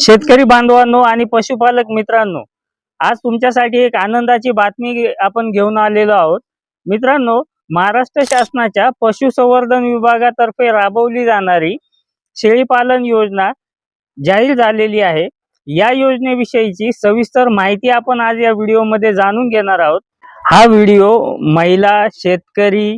शेतकरी बांधवांनो आणि पशुपालक मित्रांनो आज तुमच्यासाठी एक आनंदाची बातमी आपण घेऊन आलेलो आहोत. मित्रांनो महाराष्ट्र शासनाच्या पशुसंवर्धन विभागातर्फे राबवली जाणारी शेळीपालन योजना जाहीर झालेली आहे. या योजनेविषयीची सविस्तर माहिती आपण आज या व्हिडिओमध्ये जाणून घेणार आहोत. हा व्हिडिओ महिला शेतकरी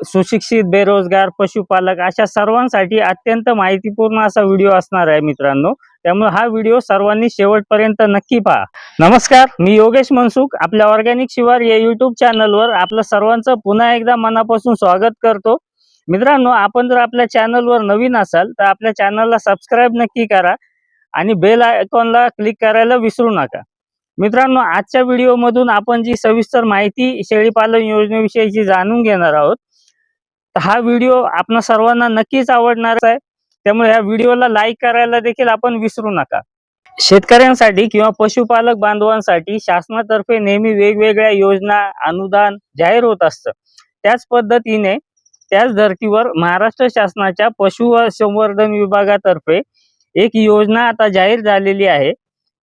सुशिक्षित बेरोजगार पशुपालक अशा सर्वांसाठी अत्यंत माहितीपूर्ण असा व्हिडिओ असणार आहे मित्रांनो. त्यामुळे हा व्हिडिओ सर्वांनी शेवटपर्यंत नक्की पहा. नमस्कार मी योगेश मनसुख आपल्या ऑर्गॅनिक शिवार या युट्यूब चॅनलवर आपलं सर्वांचं पुन्हा एकदा मनापासून स्वागत करतो. मित्रांनो आपण जर आपल्या चॅनलवर नवीन असाल तर आपल्या चॅनलला सबस्क्राईब नक्की करा आणि बेल आयकॉनला क्लिक करायला विसरू नका. मित्रांनो आजच्या व्हिडिओमधून आपण जी सविस्तर माहिती शेळीपालन योजनेविषयीची जाणून घेणार आहोत तर हा व्हिडिओ आपणा सर्वांना नक्कीच आवडणार आहे. त्यामुळे या व्हिडिओला लाईक करायला देखील आपण विसरू नका. शेतकऱ्यांसाठी किंवा पशुपालक बांधवांसाठी शासनातर्फे नेहमी वेगवेगळ्या योजना अनुदान जाहीर होत असतं. त्याच पद्धतीने त्याच धर्तीवर महाराष्ट्र शासनाच्या पशु संवर्धन विभागातर्फे एक योजना आता जाहीर झालेली आहे.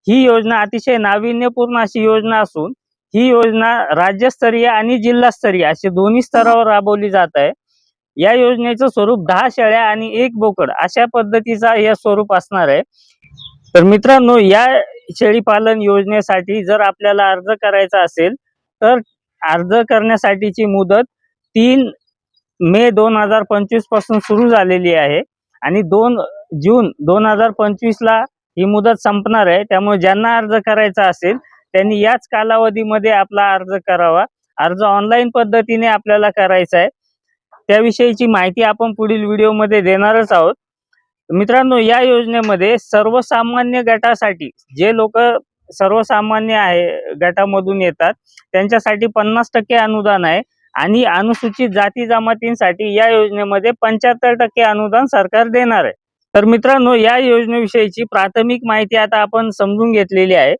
ही योजना अतिशय नाविन्यपूर्ण अशी योजना असून ही योजना राज्यस्तरीय आणि जिल्हास्तरीय असे दोन्ही स्तरावर राबवली जात आहे. या योजनेचं स्वरूप दहा शेळ्या आणि एक बोकड अशा पद्धतीचा या स्वरूप असणार आहे. तर मित्रांनो या शेळी पालन योजनेसाठी जर आपल्याला अर्ज करायचा असेल तर अर्ज करण्यासाठीची मुदत तीन मे दोन हजार पंचवीसपासून सुरू झालेली आहे आणि दोन जून दोन हजार पंचवीस ला ही मुदत संपणार आहे. त्यामुळे ज्यांना अर्ज करायचा असेल त्यांनी याच कालावधीमध्ये आपला अर्ज करावा. अर्ज ऑनलाईन पद्धतीने आपल्याला करायचा आहे. त्याविषयीची माहिती आपण पुढील व्हिडिओमध्ये देणारच आहोत. मित्रांनो या योजनेमध्ये सर्वसामान्य गटासाठी जे लोक सर्वसामान्य आहे गटामधून येतात त्यांच्यासाठी पन्नास टक्के अनुदान आहे आणि अनुसूचित जाती जमातींसाठी या योजनेमध्ये पंच्याहत्तर टक्के अनुदान सरकार देणार आहे. तर मित्रांनो या योजनेविषयीची प्राथमिक माहिती आता आपण समजून घेतलेली आहे.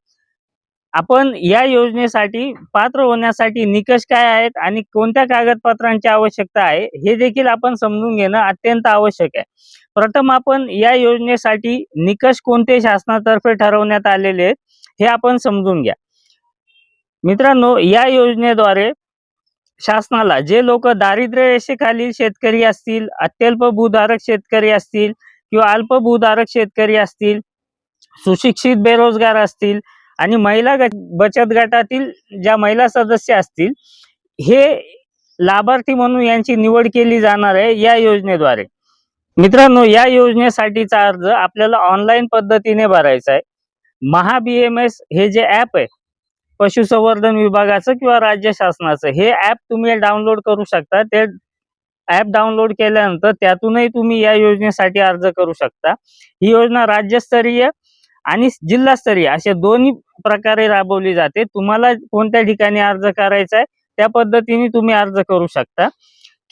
आपण या योजनेसाठी पात्र होण्यासाठी निकष काय आहेत आणि कोणत्या कागदपत्रांची आवश्यकता आहे हे देखील आपण समजून घेणं अत्यंत आवश्यक आहे. प्रथम आपण या योजनेसाठी निकष कोणते शासनातर्फे ठरवण्यात आलेले आहेत हे आपण समजून घ्या. मित्रांनो या योजनेद्वारे शासनाला जे लोक दारिद्र्य रेषेखालील शेतकरी असतील अत्यल्प भूधारक शेतकरी असतील किंवा अल्प भूधारक शेतकरी असतील सुशिक्षित बेरोजगार असतील आणि महिला बचत गटातील ज्या महिला सदस्य असतील हे लाभार्थी म्हणून यांची निवड केली जाणार आहे या योजनेद्वारे. मित्रांनो या योजनेसाठीचा अर्ज आपल्याला ऑनलाईन पद्धतीने भरायचा आहे. महा बी एम एस हे जे ॲप आहे पशुसंवर्धन विभागाचं किंवा राज्य शासनाचं हे ॲप तुम्ही डाउनलोड करू शकता. ते ॲप डाउनलोड केल्यानंतर त्यातूनही तुम्ही या योजनेसाठी अर्ज करू शकता. ही योजना राज्यस्तरीय आणि जिल्हास्तरीय अशा दोन्ही प्रकारे राबवली जाते. तुम्हाला कोणत्या ठिकाणी अर्ज करायचा आहे त्या पद्धतीने तुम्ही अर्ज करू शकता.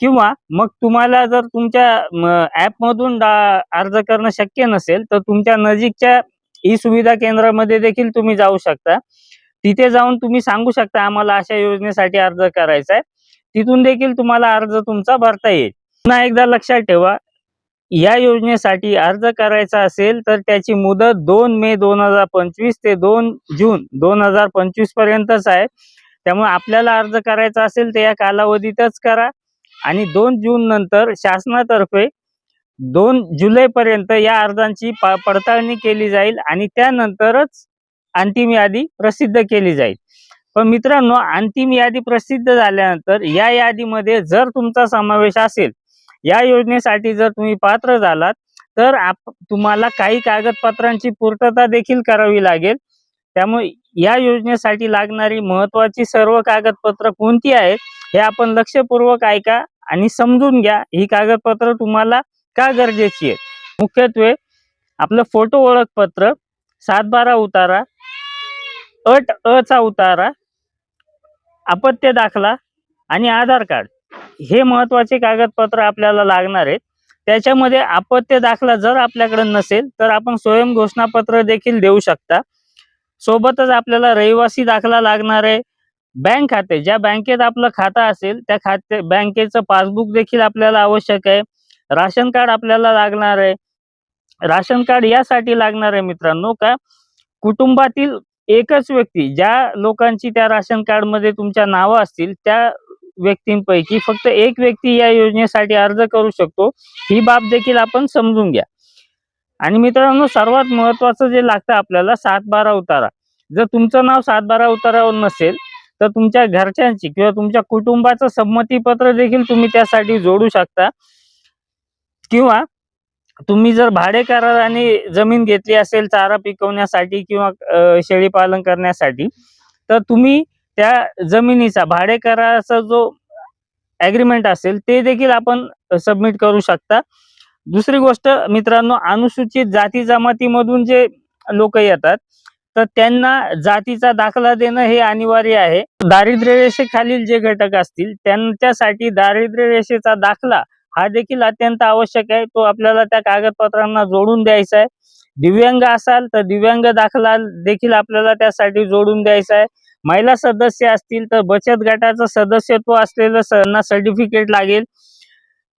किंवा मग तुम्हाला जर तुमच्या ॲपमधून अर्ज करणं शक्य नसेल तर तुमच्या नजीकच्या ई सुविधा केंद्रामध्ये देखील तुम्ही जाऊ शकता. तिथे जाऊन तुम्ही सांगू शकता आम्हाला अशा योजनेसाठी अर्ज करायचा आहे तिथून देखील तुम्हाला अर्ज तुमचा भरता येईल. पुन्हा एकदा लक्षात ठेवा या योजनेसाठी अर्ज करायचा असेल तर त्याची मुदत दोन मे दोन हजार पंचवीस ते दोन जून दोन हजार पंचवीस पर्यंतच आहे. त्यामुळे आपल्याला अर्ज करायचा असेल तर या कालावधीतच करा. आणि दोन जून नंतर शासनातर्फे दोन जुलैपर्यंत या अर्जांची पडताळणी केली जाईल आणि त्यानंतरच अंतिम यादी प्रसिद्ध केली जाईल. पण मित्रांनो अंतिम यादी प्रसिद्ध झाल्यानंतर या यादीमध्ये जर तुमचा समावेश असेल या योजनेसाठी जर तुम्ही पात्र झालात तर आप तुम्हाला काही कागदपत्रांची पूर्तता देखील करावी लागेल. त्यामुळे या योजनेसाठी लागणारी महत्वाची सर्व कागदपत्र कोणती आहेत हे आपण लक्षपूर्वक ऐका आणि समजून घ्या. ही कागदपत्र तुम्हाला का गरजेची आहेत? मुख्यत्वे आपलं फोटो ओळखपत्र सातबारा उतारा अट अ चा उतारा अपत्य दाखला आणि आधार कार्ड. हे महत्त्वाचे कागदपत्र आपल्याला लागणार आहेत. त्याच्यामध्ये आपत्य दाखला जर आपल्याकडे नसेल तर आपण स्वयं घोषणापत्र देखील देऊ शकता. सोबतच आपल्याला रहिवासी दाखला लागणार आहे. बँक खाते ज्या बँकेत आपलं खातं असेल त्या खाते बँकेचं पासबुक देखील आपल्याला आवश्यक आहे. राशन कार्ड आपल्याला लागणार आहे. राशन कार्ड यासाठी लागणार आहे मित्रांनो का? कुटुंबातील एकच व्यक्ती ज्या लोकांची त्या राशन कार्डमध्ये तुमच्या नावं असतील त्या व्यक्तींपैकी फक्त एक व्यक्ती या योजनेसाठी अर्ज करू शकतो ही बाब देखील आपण समजून घ्या. आणि मित्रांनो सर्वात महत्वाचं जे लागतं आपल्याला सात बारा उतारा. जर तुमचं नाव सात बारा उतारावर नसेल तर तुमच्या घरच्यांची किंवा तुमच्या कुटुंबाचं संमतीपत्र देखील तुम्ही त्यासाठी जोडू शकता. किंवा तुम्ही जर भाडे कराराने जमीन घेतली असेल चारा पिकवण्यासाठी किंवा शेळीपालन शेळी पालन करण्यासाठी तर तुम्ही त्या जमिनीचा भाडेकराचा जो ऍग्रीमेंट असेल ते देखील आपण सबमिट करू शकता. दुसरी गोष्ट मित्रांनो अनुसूचित जाती जमातीमधून जे लोक येतात तर त्यांना जातीचा दाखला देणं हे अनिवार्य आहे. दारिद्र्य रेषेखालील जे घटक असतील त्यांच्यासाठी दारिद्र्य रेषेचा दाखला हा देखील अत्यंत आवश्यक आहे. तो आपल्याला त्या कागदपत्रांना जोडून द्यायचा आहे. दिव्यांग असाल तर दिव्यांग दाखला देखील आपल्याला त्यासाठी जोडून द्यायचा आहे. महिला सदस्य असतील तर बचत गटाचं सदस्यत्व असलेलं सर्टिफिकेट लागेल.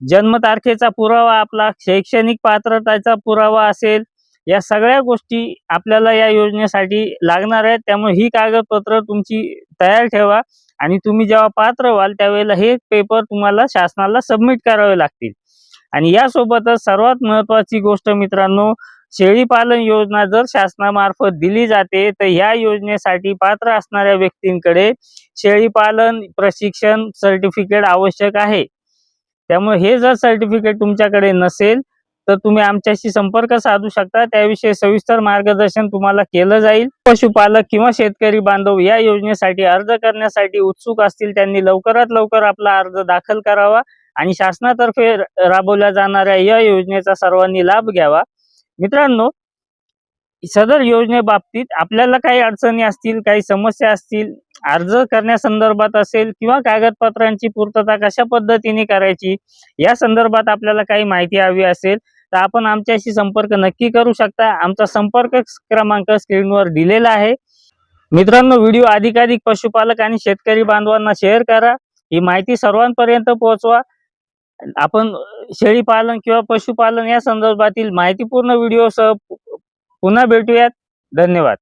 जन्मतारखेचा पुरावा आपला शैक्षणिक पात्रताचा पुरावा असेल. या सगळ्या गोष्टी आपल्याला या योजनेसाठी लागणार आहेत. त्यामुळे ही कागदपत्र तुमची तयार ठेवा आणि तुम्ही जेव्हा पात्र व्हाल त्यावेळेला हे पेपर तुम्हाला शासनाला सबमिट करावे लागतील. आणि यासोबतच सर्वात महत्वाची गोष्ट मित्रांनो शेळी पालन योजना जर शासनामार्फत दिली जाते तर ह्या योजनेसाठी पात्र असणाऱ्या व्यक्तींकडे शेळी पालन प्रशिक्षण सर्टिफिकेट आवश्यक आहे. त्यामुळे हे जर सर्टिफिकेट तुमच्याकडे नसेल तर तुम्ही आमच्याशी संपर्क साधू शकता. त्याविषयी सविस्तर मार्गदर्शन तुम्हाला केलं जाईल. पशुपालक किंवा शेतकरी बांधव या योजनेसाठी अर्ज करण्यासाठी उत्सुक असतील त्यांनी लवकरात लवकर आपला अर्ज दाखल करावा आणि शासनातर्फे राबवल्या जाणाऱ्या या योजनेचा सर्वांनी लाभ घ्यावा. मित्रांनो सदर योजनेबाबतीत आपल्याला काही अडचणी असतील काही समस्या असतील अर्ज करण्यासंदर्भात असेल किंवा कागदपत्रांची पूर्तता कशा पद्धतीने करायची या संदर्भात आपल्याला काही माहिती हवी असेल तर आपण आमच्याशी संपर्क नक्की करू शकता. आमचा संपर्क क्रमांक स्क्रीनवर दिलेला आहे. मित्रांनो व्हिडिओ अधिकाधिक पशुपालक आणि शेतकरी बांधवांना शेअर करा. ही माहिती सर्वांपर्यंत पोहोचवा. आपण शेळी पालन किंवा पशुपालन या संदर्भातील माहितीपूर्ण व्हिडिओसह पुन्हा भेटूयात. धन्यवाद.